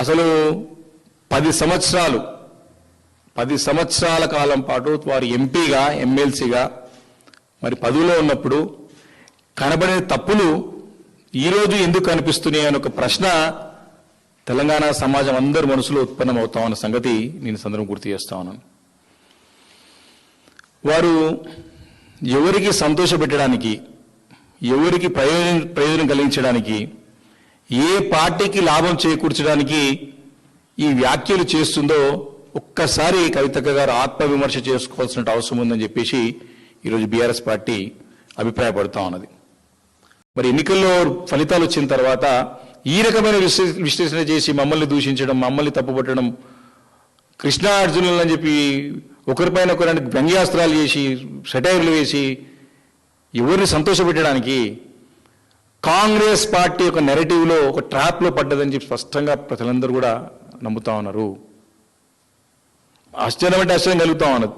అసలు పది సంవత్సరాలు పది సంవత్సరాల కాలం పాటు వారు ఎంపీగా ఎమ్మెల్సీగా మరి పదవిలో ఉన్నప్పుడు కనబడే తప్పులు ఈరోజు ఎందుకు కనిపిస్తున్నాయి అనే ఒక ప్రశ్న తెలంగాణ సమాజం అందరి మనసులో ఉత్పన్నమవుతామన్న సంగతి నేను సందర్భం గుర్తు చేస్తా ఉన్నాను. వారు ఎవరికి సంతోషపెట్టడానికి ఎవరికి ప్రయోజనం ప్రయోజనం కలిగించడానికి ఏ పార్టీకి లాభం చేకూర్చడానికి ఈ వ్యాఖ్యలు చేస్తుందో ఒక్కసారి కవితక్క గారు ఆత్మవిమర్శ చేసుకోవాల్సిన అవసరం ఉందని చెప్పేసి ఈరోజు బీఆర్ఎస్ పార్టీ అభిప్రాయపడుతా ఉన్నది. మరి ఎన్నికల్లో ఫలితాలు వచ్చిన తర్వాత ఈ రకమైన విశ్లేషణ చేసి మమ్మల్ని దూషించడం మమ్మల్ని తప్పుపట్టడం కృష్ణా అర్జునులు అని చెప్పి ఒకరిపైన ఒకరిని వ్యంగ్యాస్త్రాలు చేసి సెటైర్లు వేసి ఎవరిని సంతోషపెట్టడానికి కాంగ్రెస్ పార్టీ ఒక నెరటివ్లో ఒక ట్రాప్లో పడ్డదని చెప్పి స్పష్టంగా ప్రజలందరూ కూడా నమ్ముతా ఉన్నారు. ఆశ్చర్యం అంటే ఆశ్చర్యం కలుగుతా ఉన్నది.